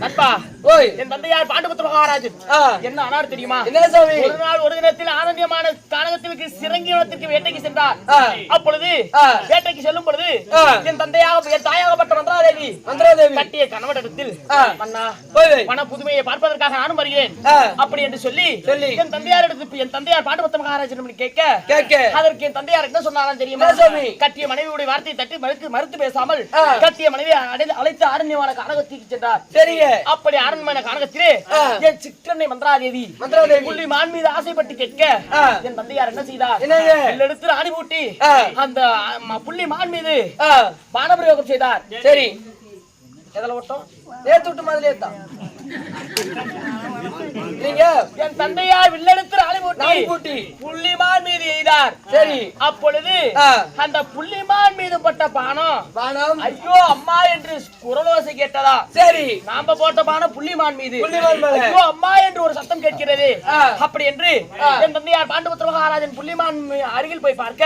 நண்பா ஓய் என் தந்தையார் பாண்டுபுத்திர மகாராஜன். என்ன ஆனார் தெரியுமா என்ன சாமி ஒரு நாள் ஒரு தினத்தில் ஆனந்தியமான கானகத்திற்கு சிறங்கிவனத்திற்கு வேட்டைக்கு சென்றார். அப்பொழுது. வேட்டைக்கு செல்லும் பொழுது. என் தந்தையாக என் தாயாகப்பட்ட மந்திராதேவி மந்திராதேவி கட்டிய கணவனிடத்தில் மன புதுமையை பார்ப்பதற்காக நானும் வருகிறேன். அப்படி என்று சொல்லி சொல்லி. என் தந்தையார் எடுத்து என் தந்தையார் பாண்டுபுத்த மகாராஜன் கேட்க கேட்க அதற்கு என் தந்தையார் என்ன சொன்னாலும் தெரியுமா? கட்டிய மனைவியுடைய வார்த்தையை தட்டி மறுத்து மறுத்து பேசாமல். கட்டிய மனைவி அழைத்து ஆரண்யமான கானகத்திற்கு சென்றார் சரிங்க அப்படி அரண்மனை கானகத்திலே ஆ. என் சிற்றன்னை மந்திராதேவி மந்திராதேவி. புள்ளி மான் மீது ஆசைப்பட்டு கேட்க. என் தந்தையார் என்ன செய்தார்? எடுத்து ஆணி பூட்டி. அந்த புள்ளி மான் மீது பானபிரயோகம் செய்தார் சரி எதில் ஓட்டம் நேத்து விட்டு மாதிரியே தான் நீங்க என் தந்தையார் வில்லெடுத்து ஆணி பூட்டி நாய் பூட்டி புள்ளிமான் மீது எய்தார் சரி அப்பொழுது ஆ. அந்த புள்ளிமான் மீது பட்ட பானம் வானம் ஐயோ அம்மா என்று குரலோசை கேட்டதா சரி நாம போட்ட பானம் புள்ளிமான் மீது புள்ளிமான் மேல. ஐயோ அம்மா என்று ஒரு சத்தம் கேட்கிறது ஆ. அப்படி என்று. என் தந்தையார் மகாராஜன் புள்ளிமான் அருகில் போய் பார்க்க.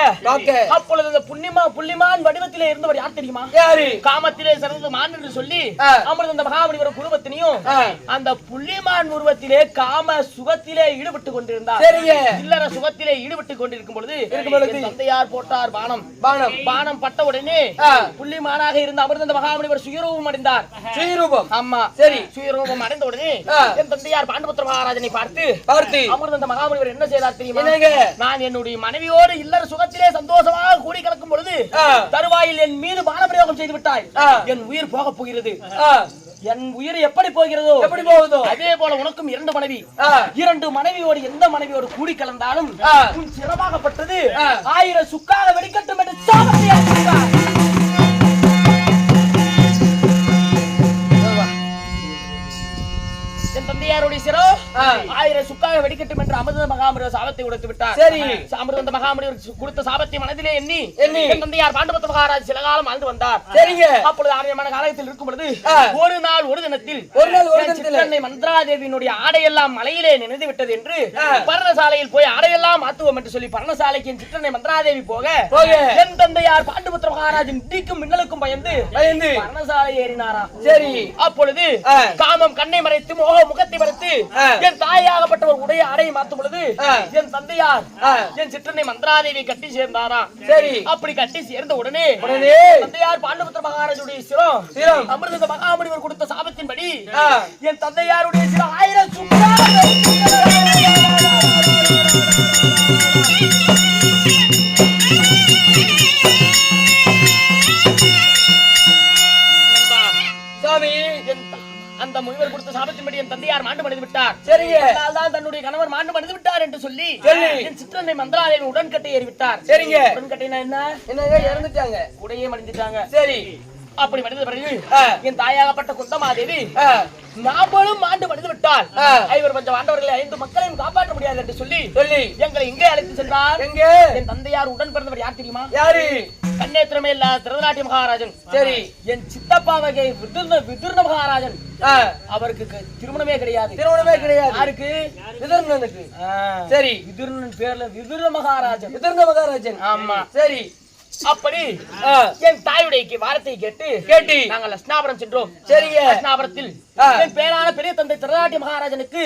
அப்பொழுது அந்த புள்ளிமா புள்ளிமான் வடிவத்திலே இருந்தவர் யார் தெரியுமா காமத்திலே சிறந்தது மான் என்று சொல்லி. அமிர்த அந்த மகாபலிவர குடும்பத்தினையும். அந்த புள்ளிமான் உருவத்திலே காம சுகத்திலே ஈடுபட்டு கொண்டிருந்தார் சரிங்க. இல்லற சுகத்திலே ஈடுபட்டு கொண்டிருக்கும் பொழுது தந்தையார் போட்டார் பானம் பானம் பானம் பட்ட உடனே. புள்ளிமானாக இருந்த அமிர்த மகாபலிவர் சுயரூபம் அடைந்தார் ஸ்ரீரூபம் ஆமா சரி. சுயரூபம் அடைந்த உடனே. என் தந்தையார் பாண்டுபுத்திர மகாராஜனை பார்த்து பார்த்து அமிர்த மகாபலிவர் என்ன செய்தார் தெரியுமா? நான் என்னுடைய மனைவியோடு இல்லற சுகத்திலே சந்தோஷமாக கூடி கலக்கும் பொழுது. தருவாயில் என் மீது பானபிரயோகம் செய்து விட்டாய். என் உயிர் போக போகிறது என் உயிர் எப்படி போகிறதோ எப்படி போகுதோ அதே போல உனக்கும் இரண்டு மனைவி. இரண்டு மனைவியோடு எந்த மனைவியோடு கூடி கலந்தாலும். உன் சிரமாகப்பட்டது. ஆயிரம் சுக்காக வெடிக்கட்டும் என்று சாபத்தை அளித்தார். என் தந்தையாருடைய சிரோ ஆ. ஆயிரம் சுக்காக வெடிக்கட்டும் என்று அமிர்த மகாமுனிவர் சாபத்தை உடைத்து விட்டார் சரி. அமிர்த மகாமுனிவர் சு- கொடுத்த சாபத்தை மனதிலே எண்ணி எண்ணி. என் தந்தையார் பாண்டுபத்த மகாராஜ் சில காலம் வாழ்ந்து வந்தார் சரிங்க அப்பொழுது ஆரியமான காலத்தில் இருக்கும் பொழுது ஆ. ஒரு நாள் ஒரு தினத்தில் ஒரு நாள் ஒரு என் தினத்திலே. சிற்றன்னை மந்திராதேவியினுடைய ஆடையெல்லாம் மலையிலே நினைந்து விட்டது என்று. பர்ணசாலையில் போய் ஆடையெல்லாம் மாத்துவோம் என்று சொல்லி பர்ணசாலைக்கு என் சிற்றன்னை மந்திராதேவி போக போக. என் தந்தையார் பாண்டுபுத்திர மகாராஜின் இடிக்கும் மின்னலுக்கும் பயந்து பயந்து பர்ணசாலை ஏறினாராம் சரி அப்பொழுது. காமம் கண்ணை மறைத்து மோக முகத்தை ஆ. என் தாயாகப்பட்டவர் உடைய ஆடையை மாத்தும் பொழுது. என் தந்தையார். என் சிற்றன்னை மந்திராதேவி கட்டி சேர்ந்தாராம் சரி அப்படி கட்டி சேர்ந்த உடனே உடனே தந்தையார் பாண்டுபுத்திர மகாராஜுடைய சிரம் சிரம். அமிர்த மகாமுனிவர் கொடுத்த சாபத்தின்படி. என் தந்தையாருடைய சிரம் ஆயிரம் சுக்கா அந்த முனிவர் கொடுத்த சாபத்தின்படி என் தந்தையார் மாண்டு மடிந்து விட்டார். சரிங்க அதனால்தான் தன்னுடைய கணவர் மாண்டு மடிந்து விட்டார் என்று சொல்லி. என் சிற்றன்னை மந்திராலயம் உடன்கட்டை ஏறி விட்டார் சரிங்க. உடன்கட்டைனா என்ன? என்னங்க இறந்துட்டாங்க. உடையே மடிந்துட்டாங்க சரி. அப்படி மடிந்த பிறகு. என் தாயாகப்பட்ட குந்தமாதேவி நாமளும் மாண்டு மடிந்து விட்டால். ஐவர் பஞ்ச ஆண்டவர்களை ஐந்து மக்களையும் காப்பாற்ற முடியாது என்று சொல்லி சொல்லி. எங்களை எங்கே அழைத்து சென்றார். எங்க? என் தந்தையார் உடன் பிறந்தவர் யார் தெரியுமா? யாரு? கண்ணேத்திரமே இல்ல திருதநாட்டிய மகாராஜன். சரி. என் சித்தப்பா வகை விதுர்ண விதுர்ண மகாராஜன். அவருக்கு திருமணமே கிடையாது. திருமணமே கிடையாது. யாருக்கு? விதர்ணனுக்கு ஆ, சரி. விதுர்ணன் பேர்ல விதுர்ண மகாராஜன். விதர்ண மகாராஜன். ஆமா. சரி. அப்படி என் தாயுடைய வார்த்தை கேட்டு கேட்டு. நாங்கள் லட்சுணாபுரம் சென்றோம். சரிங்க. லட்சுணாபுரத்தில் ஆ. என் பேரான பெரிய தந்தை திருநாட்டிய மகாராஜனுக்கு.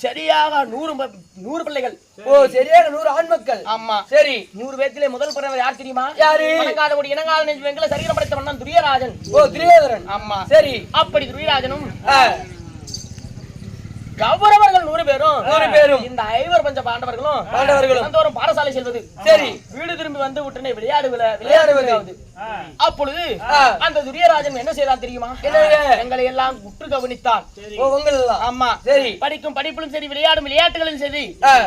சரியாக நூறு நூறு பிள்ளைகள். ஓ சரியாக நூறு ஆண் மக்கள் ஆமா. சரி. நூறு பேத்திலே முதல் பிறந்தவர் யார் தெரியுமா? யாரு? வணங்காத ஒரு இனங்கால நெஞ்சு வெங்கல சரீரம் படைத்த மன்னன் துரியராஜன். ஓ திரியோதரன் ஆமா. சரி. அப்படி துரியராஜனும் கௌரவர்கள் நூறு பேரும் நூறு பேரும். இந்த ஐவர் பஞ்ச பாண்டவர்களும் பாண்டவர்களும். தினந்தோறும் பாடசாலை செல்வது சரி. வீடு திரும்பி வந்து உடனே விளையாடுவல விளையாடுவது. அப்பொழுது. அந்த துரியராஜன் என்ன செய்தான் தெரியுமா? எங்களை எல்லாம் உற்று கவனித்தான் ஆமா சரி படிக்கும் படிப்பிலும் சரி விளையாடும் விளையாட்டுகளும் சரி.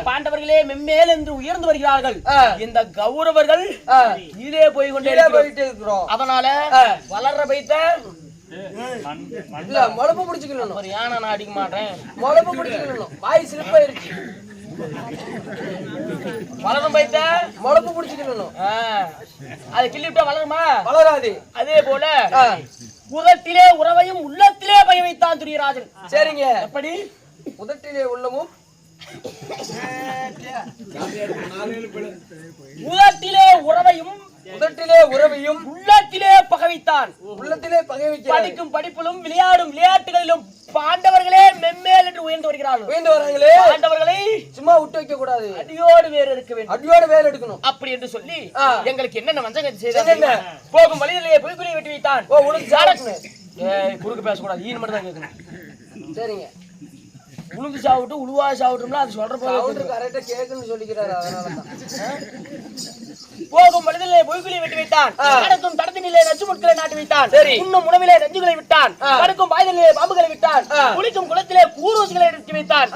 பாண்டவர்களே மெம்மேல் என்று உயர்ந்து வருகிறார்கள். இந்த கௌரவர்கள் கீழே போய் கொண்டே. போயிட்டு இருக்கிறோம் அதனால. வளர்ற பைத்த இல்ல முளப்பு பிடிச்சுக்கணும். ஒரு யானை நான் அடிக்க மாட்டேன். முளப்பு பிடிச்சுக்கணும். வாய் சிலிப்பா இருக்கு வளரும் பைத்த முளப்பு பிடிச்சுக்கணும். அது கிள்ளிவிட்டா வளருமா? வளராது. அதே போல உதட்டிலே உறவையும் உள்ளத்திலே பய வைத்தான் துரியராஜன். சரிங்க. எப்படி? உதட்டிலே உள்ளமும் உதட்டிலே உறவையும் உதட்டிலே உறவையும் உள்ளத்திலே பகவைத்தான். உள்ளத்திலே பகை வைக்கிறார் படிக்கும் படிப்பிலும் விளையாடும் விளையாட்டுகளிலும் பாண்டவர்களே மெம்மேல் என்று உயர்ந்து வருகிறார்கள். உயர்ந்து வராங்களே? பாண்டவர்களை சும்மா விட்டு வைக்க கூடாது அடியோடு வேறு இருக்க வேண்டும். அடியோட வேலை எடுக்கணும். அப்படி என்று சொல்லி. எங்களுக்கு என்னென்ன வஞ்சகம்? செய்தார் போகும் வழியிலேயே புலிக்குழியை வெட்டி வைத்தான். ஓ உனக்கு ஏய், குறுக்கு பேசக்கூடாது. ஈன் மட்டும் தான் கேட்கணும். சரிங்க. உளுந்து சாப்பிட்டு உழுவா சாப்பிட்டோம்னா அது சொல்ற போது கரெக்டா கேக்குன்னு சொல்லிக்கிறாரு அதனாலதான். போகும் வழியிலே பொய்குழியை வெட்டி வைத்தான் கடக்கும் தடத்தினிலே நச்சு முட்களை நாட்டி வைத்தான் சரி. உண்ணும் உணவிலே நஞ்சுகளை விட்டான். படுக்கும் வாயிலே பாம்புகளை விட்டான். குளிக்கும் குளத்திலே கூரோசுகளை எடுத்து வைத்தான்.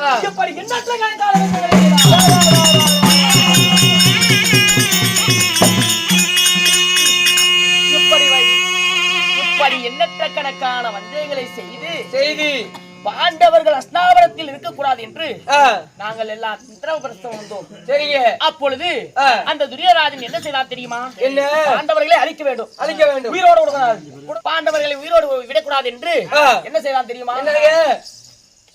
இப்படி இப்படி எண்ணற்ற கணக்கான வஞ்சகங்களை செய்து செய்தி பாண்டவர்கள் அஸ்தாபனத்தில் இருக்கக்கூடாது என்று நாங்கள் எல்லாம் வந்தோம். சரிங்க. அப்பொழுது. அந்த துரியராஜன் என்ன செய்தார் தெரியுமா? என்ன? பாண்டவர்களை அழிக்க வேண்டும். அழிக்க வேண்டும். உயிரோடு பாண்டவர்களை உயிரோடு விடக்கூடாது என்று. என்ன செய்தான் தெரியுமா?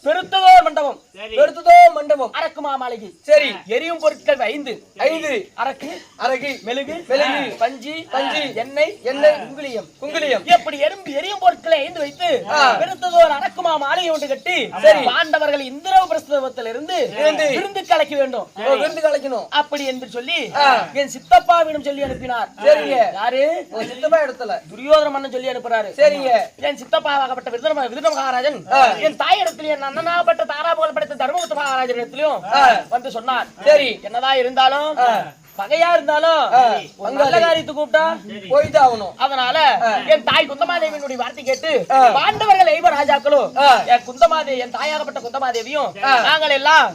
பெருத்ததோ மண்டபம். பெருத்ததோ மண்டபம். அரக்குமா மாளிகை சரி எரியும் பொருட்கள் ஐந்து. ஐந்து அரக்கு. அரகி மெழுகு மெழுகு, பஞ்சி பஞ்சு, எண்ணெய் எண்ணெய், குங்குளியம் குங்குலியம். எப்படி எறும்பு எரியும் பொருட்களை ஐந்து வைத்து ஆ. பெருத்ததோர் அரக்குமா மாளிகை ஒன்று கட்டி சரி. பாண்டவர்கள் இந்திரவ பிரஸ்தவத்தில் இருந்து. விருந்து கலைக்க வேண்டும். விருந்து கலைக்கணும். அப்படி என்று சொல்லி. என் சித்தப்பாவிடம் சொல்லி அனுப்பினார். சரிங்க. யாரு? சித்தப்பா இடத்துல துரியோதன மன்னன் சொல்லி அனுப்புறாரு. சரிங்க. என் சித்தப்பாவாகப்பட்ட விருதன விருத மகாராஜன் ஆ. என் தாய் இடத்துல என் அண்ணனாகப்பட்ட தாராபுகழ் படைத்த தர்மபுத்த மகாராஜன் இடத்திலும் ஆ. வந்து சொன்னார் சரி. என்னதான் இருந்தாலும். பகையா இருந்தாலும் நல்ல காரியத்துக்கு கூப்பிட்டா போயிட்டு ஆகணும் அதனால என் தாய் குந்தமாதேவியினுடைய வார்த்தை கேட்டு. பாண்டவர்கள் ஐவர் ராஜாக்களும். என் குந்தமாதேவி என் தாயாகப்பட்ட குந்தமாதேவியும் நாங்கள் எல்லாம்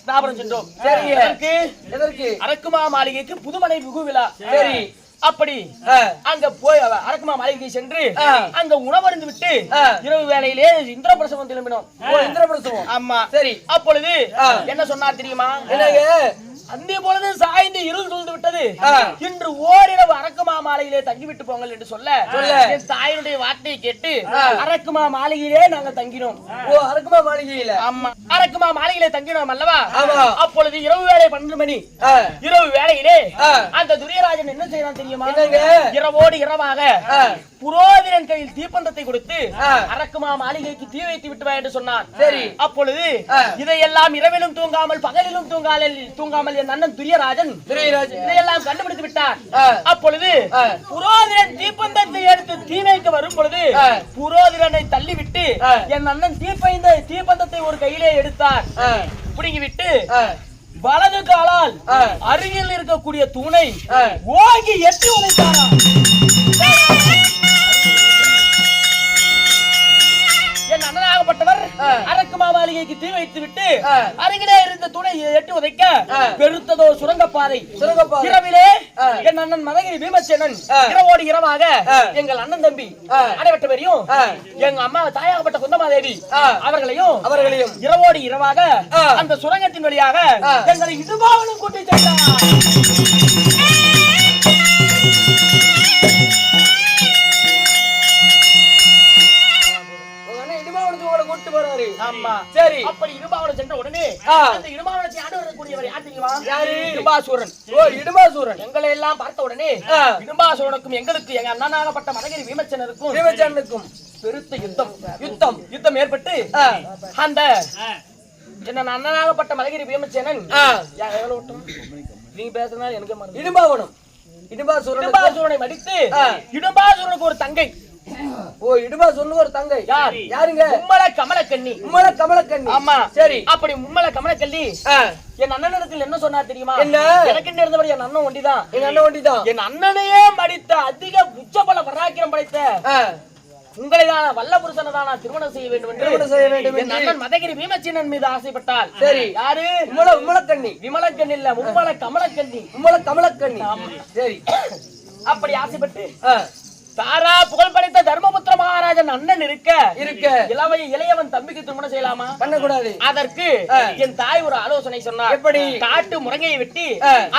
ஸ்தாபனம் சென்றோம் சரிங்க. எதற்கு? எதற்கு அரக்குமா மாளிகைக்கு புதுமனை புகு விழா சரி அப்படி அங்க போய் அரக்குமா மாளிகை சென்று. அங்க உணவருந்து விட்டு. இரவு வேளையிலே இந்திரபிரசவம் திரும்பினோம். இந்திரபிரசவம். ஆமா. சரி. அப்பொழுது. என்ன சொன்னார் தெரியுமா? அந்திய பொழுது சாய்ந்து இருள் சூழ்ந்து விட்டது. இன்று ஓரிரவு அரக்குமா மாளிகையிலே தங்கிவிட்டு போங்கள் என்று சொல்ல. என் தாயினுடைய வார்த்தையை கேட்டு. அரக்குமா மாளிகையிலே நாங்கள் தங்கினோம் ஓ அரக்குமா மாளிகையில ஆமா அரக்குமா மாளிகையிலே தங்கினோம் அல்லவா. அப்பொழுது இரவு வேளை பன்னெண்டு மணி இரவு வேளையிலே ஆ. அந்த துரியராஜன் என்ன செய்யறான் தெரியுமா? இரவோடு இரவாக. புரோதிரன் கையில் தீப்பந்தத்தை கொடுத்து. அரக்குமா மாளிகைக்கு தீ வைத்து விட்டு வா என்று சொன்னான் சரி. அப்பொழுது. இதையெல்லாம் இரவிலும் தூங்காமல் பகலிலும் தூங்காமல் தூங்காமல் என் அண்ணன் துரியராஜன் துரியராஜ் இதையெல்லாம் கண்டுபிடித்து விட்டான் ஆ. அப்பொழுது. புரோதிரன் தீப்பந்தத்தை எடுத்து தீ வைக்க வரும் பொழுது. புரோதிரனை தள்ளிவிட்டு. என் அண்ணன் தீப்பைந்த தீப்பந்தத்தை ஒரு கையிலே எடுத்தார் ஆ, பிடுங்கி விட்டு ஆ, வலது காலால். அருகில் இருக்கக்கூடிய தூணை. ஓங்கி எட்டி உதைத்தாராம் அண்ணனாகப்பட்டவர் அரக்கு மாமாளிகைக்கு தீ வைத்து விட்டு. அருகிலே இருந்த துணை எட்டி உதைக்க. பெருத்ததோ சுரங்கப்பாதை. இரவிலே. என் அண்ணன் மதகிரி பீமசேனன். இரவோடு இரவாக. எங்கள் அண்ணன் தம்பி. அடைவட்ட பேரையும். எங்க அம்மா தாயாகப்பட்ட குந்தமாதேவி. அவர்களையும் அவர்களையும் இரவோடு இரவாக. அந்த சுரங்கத்தின் வழியாக. எங்களை இடுபாவனும் கூட்டி சென்றார் ஆமா. சரி. அப்படி இடுபாவனம் சென்ற உடனே ஆ. அந்த இடுபாவனத்தை ஆண்டு வரக்கூடியவர் யார் தெரியுமா? யாரு? இடும்பாசூரன் ஓ இடுமாசூரன். எங்களை எல்லாம் பார்த்த உடனே எங்களுக்கு எங்க அண்ணனாகப்பட்ட பீமச்சனருக்கும் பீமச்சனுக்கும் பெருத்த யுத்தம். யுத்தம். யுத்தம் ஏற்பட்டு அந்த என்ன அண்ணனாகப்பட்ட மதகிரி பீமச்சேனன்? நீங்க பேசுறதுனால எனக்கு இடும்பாவனம் இடும்பாசூரன் இடும்பாசூரனை மடித்து. இடும்பாசூரனுக்கு ஒரு தங்கை. ஓ இடும்பாசூரன் ஒரு தங்கை. யார்? யாருங்க? மும்மல கமலக்கண்ணி. உம்மல கமலக்கண்ணி. ஆமா. சரி. அப்படி மும்மல கமலக்கண்ணி என் அண்ணனிடத்தில் என்ன சொன்னார் தெரியுமா? என்ன? எனக்கு இருந்தபடி என் அண்ணன் ஒண்டிதான். எங்க அண்ணன் வண்டிதான் என் அண்ணனையே மடித்த அதிக உச்சபல பராக்கிரம் படைத்த உங்களை தான் வல்ல புருஷனை தான் நான் திருமணம் செய்ய வேண்டும் என்று செய்ய வேண்டும் என். அண்ணன் மதகிரி பீமச்சீனன் மீது ஆசைப்பட்டால். சரி. யாரு? உம்மல உம்மலக்கண்ணி விமலக்கண் இல்ல மும்மல கமலக்கண்ணி. உம்மல கமலக்கண்ணி. சரி. அப்படி ஆசைப்பட்டு தாரா புகழ் படைத்த தர்மபுத்திர மகாராஜன் அண்ணன் இருக்க இருக்க இளவை இளையவன் தம்பிக்கு திருமணம் செய்யலாமா பண்ணக்கூடாது அதற்கு. என் தாய் ஒரு ஆலோசனை சொன்னார் எப்படி? காட்டு முருங்கையை வெட்டி.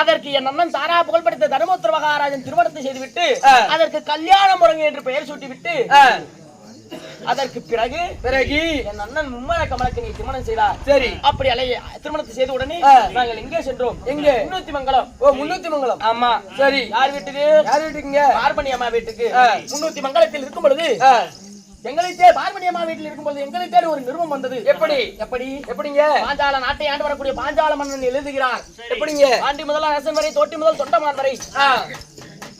அதற்கு என் அண்ணன் தாரா புகழ் படைத்த தர்மபுத்திர மகாராஜன் திருமணத்தை செய்துவிட்டு. அதற்கு கல்யாண முருங்கை என்று பெயர் சூட்டிவிட்டு அதற்கு பிறகு பிறகு என் அண்ணன் மும்மல கமலக்கணி திருமணம் செய்தார். சரி. அப்படி அலைய திருமணத்தை செய்த உடனே. நாங்கள் எங்கே சென்றோம்? எங்க? முன்னூத்தி மங்கலம். ஓ முன்னூத்தி மங்கலம். ஆமா. சரி. யார் வீட்டுக்கு? யார் வீட்டுக்குங்க பார்பனி அம்மா வீட்டுக்கு. முன்னூத்தி மங்கலத்தில் இருக்கும் பொழுது எங்களை தேடி பார்வதி அம்மா வீட்டில் இருக்கும்போது எங்களை தேடி ஒரு நிறுவனம் வந்தது. எப்படி? எப்படி? எப்படிங்க? பாஞ்சால நாட்டை ஆண்டு வரக்கூடிய பாஞ்சால மன்னன் எழுதுகிறார். எப்படிங்க? ஆண்டி முதல் அரசன் வரை தோட்டி முதல் தொண்டமான் வரை.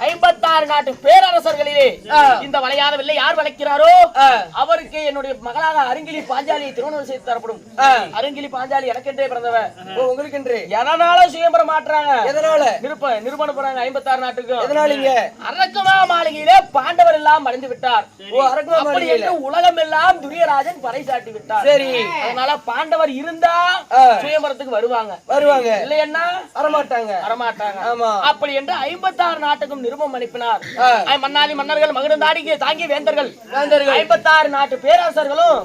ஐம்பத்தாறு நாட்டு பேரரசர்களிலே. இந்த வளையாத வில்லை யார் வளைக்கிறாரோ. அவருக்கு என்னுடைய மகளாக அருங்கிலி பாஞ்சாலியை திருமணம் செய்து தரப்படும். அருங்கிலி பாஞ்சாலி எனக்கென்றே பிறந்தவ. ஓ உங்களுக்கு எதனால சுயம்பரம் மாட்டுறாங்க எதனால? நிருப்ப நிருபணம் போறாங்க ஐம்பத்தாறு நாட்டுக்கும் எதனாலங்க அரக்கமா மாளிகையிலே பாண்டவர் எல்லாம் மறைந்து விட்டார். ஓ அப்படி என்று உலகம் எல்லாம் துரியராஜன் பறைசாட்டி விட்டார். சரி. அதனால பாண்டவர் இருந்தா. சுயம்பரத்துக்கு வருவாங்க. வருவாங்க. இல்லையன்னா வரமாட்டாங்க. வரமாட்டாங்க. ஆமா. அப்படி என்று ஐம்பத்தாறு நாட்டுக்கும் நிருபம் அனுப்பினார் மன்னாரி மன்னர்கள் மகுடந்தாடிக்கு தாங்கிய வேந்தர்கள். ஐம்பத்தாறு நாட்டு பேரரசர்களும்.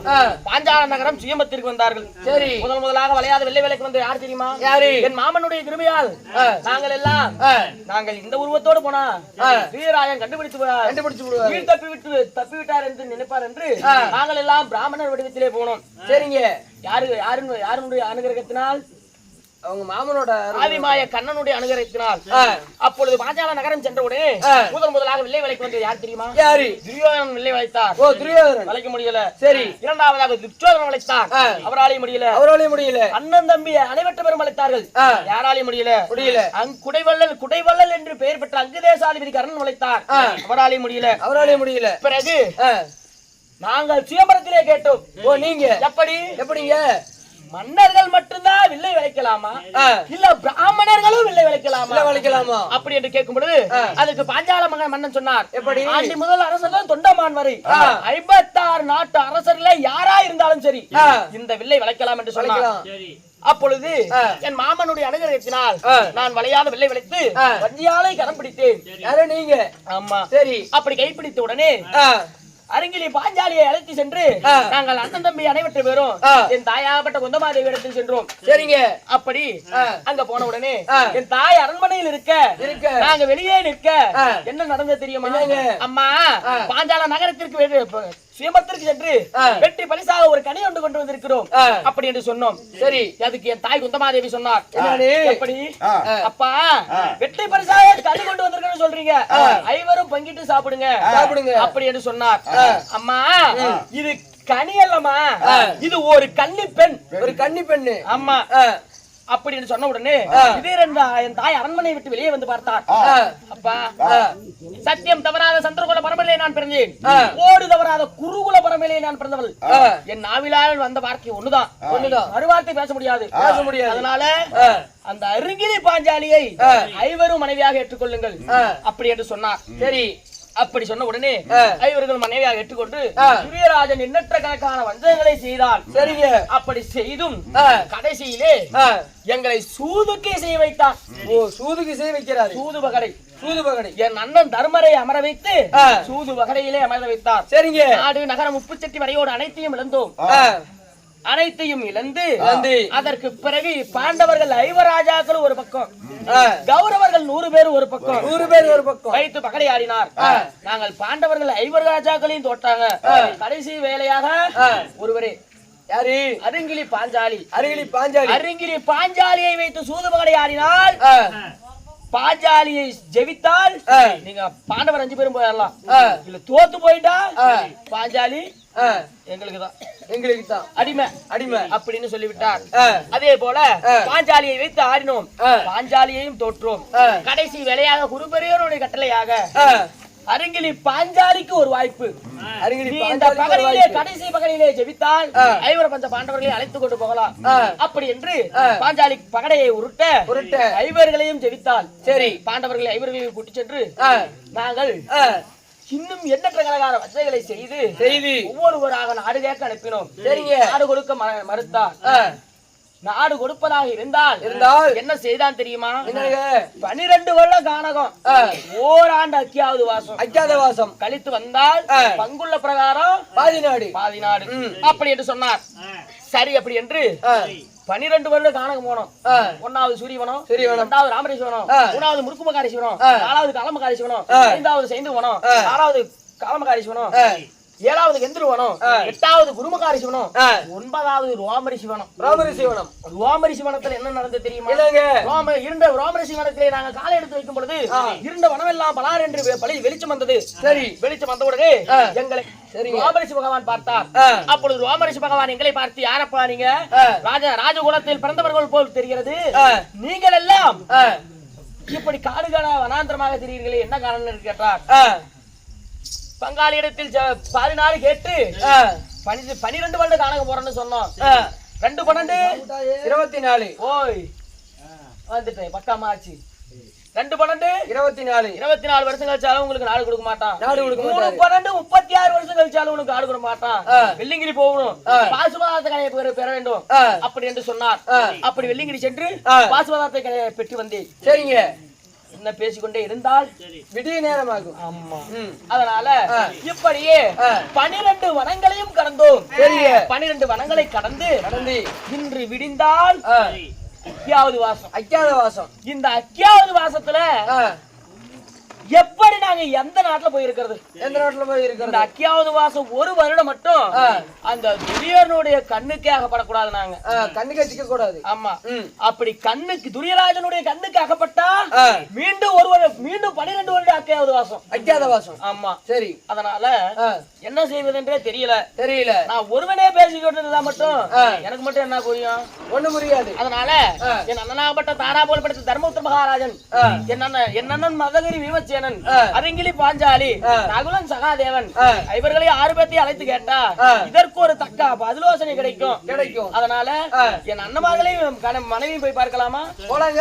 பாஞ்சால நகரம் சுயம்பத்திற்கு வந்தார்கள் சரி முதல் முதலாக விளையாத வெள்ளை வேலைக்கு வந்து யார் தெரியுமா? என் மாமனுடைய கிருமையால். நாங்கள் எல்லாம் நாங்கள் இந்த உருவத்தோடு போனா. வீரராயன் கண்டுபிடித்து. கண்டுபிடிச்சு உயிர் தப்பி விட்டு தப்பி விட்டார் என்று நினைப்பார் என்று. நாங்கள் எல்லாம் பிராமணர் வடிவத்திலே போனோம் சரிங்க யாரு யாரு யாருடைய அனுகிரகத்தினால் அவங்க மாமனோட ஆதிமாய கண்ணனுடைய அனுகிரகத்தினால் அப்பொழுது பாஞ்சால நகரம் சென்றவுடனே. முதல் முதலாக வெள்ளை விலைக்கு வந்தது யார் தெரியுமா? யாரு? துரியோதனன் வெள்ளை வளைத்தார். ஓ துரியோதனன். வளைக்க முடியல. சரி. இரண்டாவதாக துச்சோதனன் வளைத்தார். அவராலையும் முடியல. அவராலே முடியல. அண்ணன் தம்பி அனைவற்ற பெரும் வளைத்தார்கள். யாராலையும் முடியல. முடியல. அங் குடைவள்ளல் குடைவள்ளல் என்று பெயர் பெற்ற அங்குதேசாதிபதி கர்ணன் வளைத்தார். அவராலையும் முடியல. அவராலே முடியல. பிறகு நாங்கள் சுயம்பரத்திலே கேட்டோம். ஓ நீங்க? எப்படி? எப்படிங்க? மன்னர்கள் மட்டும்தான் வில்லை விளைக்கலாமா? இல்ல பிராமணர்களும் வில்லை விளைக்கலாமா? வளைக்கலாமா? அப்படி என்று கேட்கும் பொழுது. அதுக்கு பாஞ்சால மகன் மன்னன் சொன்னார். எப்படி? ஆண்டி முதல் அரசர்கள் தொண்டமான் வரை. ஐம்பத்தாறு நாட்டு அரசர்களே யாரா இருந்தாலும் சரி. இந்த வில்லை வளைக்கலாம் என்று சொன்னார். அப்பொழுது. என் மாமனுடைய அனுகிரகத்தினால். நான் வளையாத வில்லை வளைத்து. வஞ்சியாலை கரம் பிடித்தேன். நீங்க? ஆமா. சரி. அப்படி கைப்பிடித்த உடனே அருங்கிலி பாஞ்சாலியை அழைத்து சென்று. நாங்கள் அண்ணன் தம்பி அனைவற்று பேரும். என் தாயாகப்பட்ட குந்தமாதேவி இடத்தில் சென்றோம் சரிங்க அப்படி. அங்க போன உடனே. என் தாய் அரண்மனையில் இருக்க இருக்க. நாங்க வெளியே நிற்க. என்ன நடந்தது தெரியுமா? அம்மா. பாஞ்சால நகரத்திற்கு சுயம்பரத்திற்கு சென்று. வெற்றி பரிசாக ஒரு கனி ஒன்று கொண்டு வந்திருக்கிறோம். அப்படி என்று சொன்னோம். சரி. அதுக்கு என் தாய் குந்தமாதேவி சொன்னார்? எப்படி. அப்பா வெற்றி பரிசாக கனி கொண்டு வந்திருக்கேன்னு சொல்றீங்க. ஐவரும் பங்கிட்டு சாப்பிடுங்க. சாப்பிடுங்க. அப்படி என்று சொன்னார். அம்மா இது கனி அல்லம்மா. ஆ. இது ஒரு கன்னி பெண். ஒரு கன்னி பெண்ணு. ஆமா. அப்படின்னு சொன்ன உடனே. திடீரென்று என் தாய் அரண்மனை விட்டு வெளியே வந்து பார்த்தார் அப்பா சத்தியம் தவறாத சந்திரகுல பரம்பரையிலே நான் பிறந்தேன். ஓடு தவறாத குருகுல பரம்பரையிலே நான் பிறந்தவள். என் நாவிலால் வந்த வார்த்தை ஒண்ணுதான் ஒண்ணுதான். மறுவார்த்தை பேச முடியாது பேச முடியாது. அதனால. அந்த அருங்கிலி பாஞ்சாலியை. ஐவரும் மனைவியாக ஏற்றுக்கொள்ளுங்கள். அப்படி என்று சொன்னார் சரி அப்படி சொன்ன உடனே ஆ. ஐவர்கள் மனைவியாக ஏற்றுக்கொண்டு. சூரியராஜன் எண்ணற்ற கணக்கான வஞ்சகங்களை செய்தான். சரிங்க. அப்படி செய்தும். கடைசியிலே எங்களை சூதுக்கே செய்ய வைத்தான் ஓ சூதுக்கு செய்ய வைக்கிறாரு. சூது வகடை சூது பகடை. என் அண்ணன் தர்மரை அமர வைத்து. சூது வகடையிலே அமர வைத்தார். சரிங்க. நாடு நகரம் உப்புச்சட்டி வரையோடு அனைத்தையும் இழந்தோம். அனைத்தையும் இழந்து. அதற்கு பிறகு பாண்டவர்கள் ஐவராஜாக்கள் ஒரு பக்கம் கௌரவர்கள் நூறு பேர் ஒரு பக்கம் நூறு பேர் ஒரு பக்கம். வைத்து பகடை ஆடினார் நாங்கள் பாண்டவர்கள் ஐவர் ராஜாக்களையும் தோட்டாங்க கடைசி வேலையாக. ஒருவரே. யாரு? அருங்கிலி பாஞ்சாலி. அருகிலி பாஞ்சாலி. அருங்கிலி பாஞ்சாலியை வைத்து சூது பகடை ஆடினால் பாஞ்சாலியை ஜெயித்தால். நீங்க பாண்டவர் அஞ்சு பேரும் போயிடலாம். இல்ல தோத்து போயிட்டா. பாஞ்சாலி எங்களுக்கு தான் எங்களுக்கு தான் அடிமை அடிமை அப்படின்னு சொல்லிவிட்டார் அதே போல. பாஞ்சாலியை வைத்து ஆடினோம். பாஞ்சாலியையும் தோற்றோம். கடைசி வேலையாக குருபெரியவனுடைய கட்டளையாக அருங்கிலி பாஞ்சாலிக்கு ஒரு வாய்ப்பு இந்த பகலிலே. கடைசி பகலிலே ஜெபித்தால். ஐவர பஞ்ச பாண்டவர்களை அழைத்து கொண்டு போகலாம். அப்படி என்று. பாஞ்சாலி பகடையை உருட்ட உருட்ட. ஐவர்களையும் ஜெபித்தால் சரி பாண்டவர்களை ஐவர்களையும் கூட்டிச் சென்று நாங்கள் இன்னும் எண்ணற்ற கலகார வசதிகளை செய்து செய்தி. ஒவ்வொருவராக நாடு கேட்க அனுப்பினோம். சரிங்க. நாடு கொடுக்க மறுத்தார். நாடு கொடுப்பதாக இருந்தால் இருந்தால் என்ன செய்தான் தெரியுமா? பனிரெண்டு வருடம் கானகம். ஓராண்டு அக்கியாவது வாசம். அஜாத வாசம். கழித்து வந்தால். பங்குள்ள பிரகாரம் பாதி நாடு. பாதி நாடு. அப்படி என்று சொன்னார். சரி அப்படி என்று பனிரெண்டு வருடம் கானகம் போனோம் ஒன்னாவது சூரியவனம். இரண்டாவது ராமரேஸ்வரம். மூணாவது முருக்குமகாரீஸ்வரம் ஆ. நாலாவது காலமகாரீஸ்வரம் ஆ. ஐந்தாவது சைந்து வனம் ஆ. ஆறாவது காலமகாரீஸ்வரம் ஆ. ஏழாவது கெந்திருவனம் எட்டாவது குருமகாரி சிவனம். ஒன்பதாவது ரோமரி சிவனம். ராமரி சிவனம். ரோமரி சிவனத்துல என்ன நடந்தது தெரியுமா? ரோம இருண்ட ரோமரி சிவனத்திலே நாங்க காலை எடுத்து வைக்கும் பொழுது இருண்ட வனமெல்லாம் பலார் என்று பளி வெளிச்சம் வந்தது. சரி. வெளிச்சம் வந்த உடனே. எங்களை. ரோமரிஷி பகவான் பார்த்தார். ஆ. அப்பொழுது ரோமரிஷி பகவான் எங்களை பார்த்து யாரப்பா நீங்க. ராஜ ராஜகுலத்தில் பிறந்தவர்கள் போல் தெரிகிறது. நீங்கள் எல்லாம் இப்படி காடுகாட வனாந்திரமாக தெரியுங்களே என்ன காரணம் கேட்டார். பங்காளியிடத்தில் ஜ- பதினாலு கேட்டு பனிரெண்டு வருடம் காணக போறேன்னு சொன்னோம். ரெண்டு பன்னெண்டு இருபத்தி நாலு ஓய். வந்துட்டேன் பக்காமா ஆச்சு. ரெண்டு பன்னெண்டு இருபத்தி நாலு இருபத்தி நாலு வருஷம் கழிச்சாலும் உங்களுக்கு நாடு கொடுக்க மாட்டான். நாடு கொடுக்க மூணு. பன்னெண்டு முப்பத்தி ஆறு வருஷம் கழிச்சாலும் உனக்கு நாடு கொடுக்க மாட்டான். வெள்ளிங்கிரி போகணும். ஆ. பாசுபாதத்தை கடையை பெற பெற வேண்டும். அப்படி என்று சொன்னார். அப்படி வெள்ளிங்கிரி சென்று ஆ. பாசுபாதத்தை கடையை பெற்று வந்தேன். சரிங்க. என்ன பேசிக்கொண்டே இருந்தால் விடிய நேரமாகும். ஆமா. அதனால. இப்படியே. பனிரெண்டு வனங்களையும் கடந்தோம். பனிரெண்டு வனங்களை கடந்து நடந்து இன்று விடிந்தால் அக்கியாவது வாசம். அக்காத வாசம். இந்த அக்கியாவது வாசத்துல எப்படி நாங்க எந்த நாட்டுல போயிருக்கிறது? எந்த நாட்டுல போய் இருக்கிறது அக்கியாவது வாசம் ஒரு வருடம் மட்டும். அந்த துரியனுடைய கண்ணுக்கே அகப்படக்கூடாது நாங்க. கண்ணுக்கு வச்சுக்க கூடாது. ஆமா. அப்படி கண்ணுக்கு துரியராஜனுடைய கண்ணுக்கு அகப்பட்டா. மீண்டும் ஒரு வருடம் மீண்டும் பனிரெண்டு வருடம் அக்கியாவது வாசம். அக்காத வாசம். ஆமா. சரி. அதனால என்ன செய்வதென்றே தெரியல. தெரியல. நான் ஒருவனே பேசிக்கிட்டு இருந்தா மட்டும். எனக்கு மட்டும் என்ன புரியும்? ஒண்ணு புரியாது. அதனால. என் அண்ணனாகப்பட்ட தாரா போல் படைத்த தர்மபுத்திர மகாராஜன். என் அண்ணன் என் அண்ணன் மதகிரி விமச்சேனன் ஆ. அரங்கிலி பாஞ்சாலி. நகுலன் சகாதேவன். இவர்களை ஆறு பேர்த்தையும் அழைத்து கேட்டா. இதற்கு ஒரு தக்க பதிலோசனை கிடைக்கும் கிடைக்கும் அதனால. என் அண்ணமார்களையும் மனைவியும் போய் பார்க்கலாமா போலாங்க